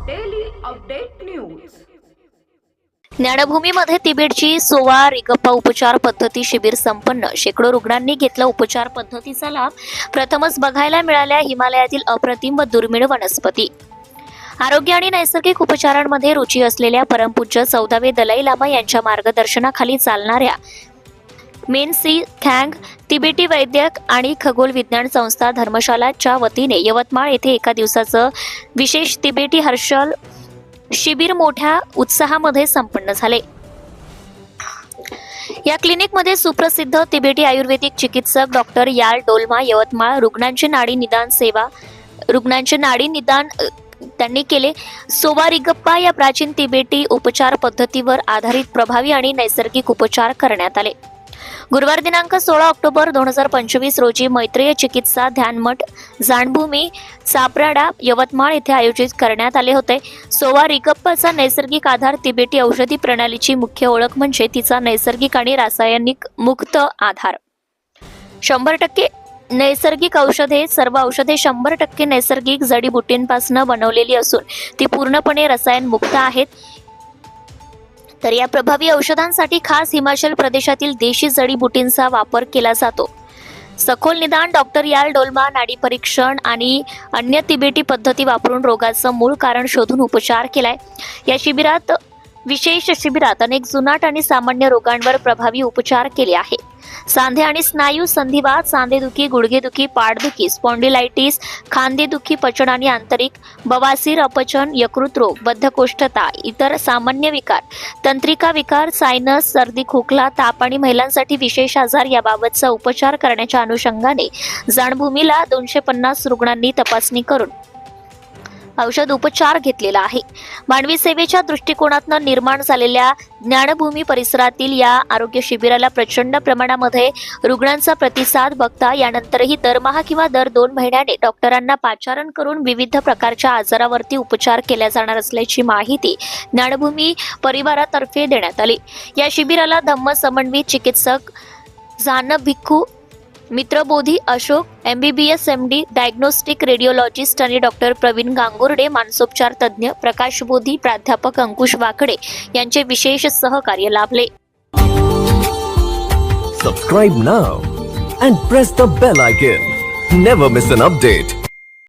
Update news ज्ञानभूमीमध्ये तिबेटची सोवा रिगप्पा उपचार पद्धती शिबिर संपन्न. शेकडो रुग्णांनी घेतला उपचार पद्धतीचा लाभ. प्रथमच बघायला मिळाल्या हिमालयातील अप्रतिम व दुर्मिळ वनस्पती. आरोग्य आणि नैसर्गिक उपचारांमध्ये रुची असलेल्या परमपूज्य चौदावे दलाई लामा यांच्या मार्गदर्शनाखाली चालणाऱ्या मेन सी थँग तिबेटी वैद्यक आणि खगोल विज्ञान संस्था धर्मशालाच्या वतीने यवतमाळ येथे एका दिवसाचं विशेष तिबेटी हर्षल शिबिर मोठ्या उत्साहामध्ये संपन्न झाले. या क्लिनिकमध्ये सुप्रसिद्ध तिबेटी आयुर्वेदिक चिकित्सक डॉक्टर याल डोलमा यवतमाळ रुग्णांची नाडी निदान सेवा रुग्णांचे नाडी निदान त्यांनी केले. सोवारिगप्पा या प्राचीन तिबेटी उपचार पद्धतीवर आधारित प्रभावी आणि नैसर्गिक उपचार करण्यात आले. गुरुवार दिनांक सोळा ऑक्टोबर दोन हजार पंचवीस रोजी मैत्रेय चिकित्सा ध्यानमठ जाणभूमी सापराडा यवतमाळ येथे आयोजित करण्यात आले होते. सोवा रिकप्पाचा नैसर्गिक आधार तिबेटी औषधी प्रणालीची मुख्य ओळख म्हणजे तिचा नैसर्गिक आणि रासायनिक मुक्त आधार. शंभर टक्के नैसर्गिक औषधे सर्व औषधे शंभर टक्के नैसर्गिक जडीबुटींपासून बनवलेली असून ती पूर्णपणे रसायन मुक्त आहेत. तर या प्रभावी औषधांसाठी खास हिमाचल प्रदेशातील देशी जडीबुटींचा वापर केला जातो. सखोल निदान डॉक्टर याल डोलमा नाडी परीक्षण आणि अन्य तिबेटी पद्धती वापरून रोगाचं मूळ कारण शोधून उपचार केलाय. या शिबिरात विशेष शिबिरात अनेक जुनाट आणि सामान्य रोगांवर प्रभावी उपचार केले आहे सांधे आणि स्नायू संधिवात सांधेदुखी गुडघेदुखी पाठदुखी स्पॉन्डिलायटिस खांदेदुखी पचन आणि आंतरिक बवासीर अपचन यकृत रोग बद्धकोष्ठता इतर सामान्य विकार तंत्रिका विकार सायनस सर्दी खोकला ताप आणि महिलांसाठी विशेष आजार याबाबतचा उपचार करण्याच्या अनुषंगाने जाणभूमीला दोनशे पन्नास रुग्णांनी तपासणी करून औषध उपचार घेतलेला आहे. मानवी सेवेच्या दृष्टिकोनातनं निर्माण झालेल्या ज्ञानभूमी परिसरातील या आरोग्य शिबिराला प्रचंड प्रमाणामध्ये रुग्णांचा प्रतिसाद बघता यानंतरही दरमहा किंवा दर दोन महिन्याने डॉक्टरांना पाचारण करून विविध प्रकारच्या आजारावरती उपचार केल्या जाणार असल्याची माहिती ज्ञानभूमी परिवारातर्फे देण्यात आली. या शिबिराला धम्म समन्वित चिकित्सक झान भिक्खू Mitrabodhi Ashok MBBS MD diagnostic radiologist आणि डॉक्टर प्रवीण गांगुर्डे मानसोपचार तज्ज्ञ प्रकाश बोधी प्राध्यापक अंकुश वाकडे यांचे विशेष सहकार्य लाभले. Subscribe now and press the bell icon never miss an update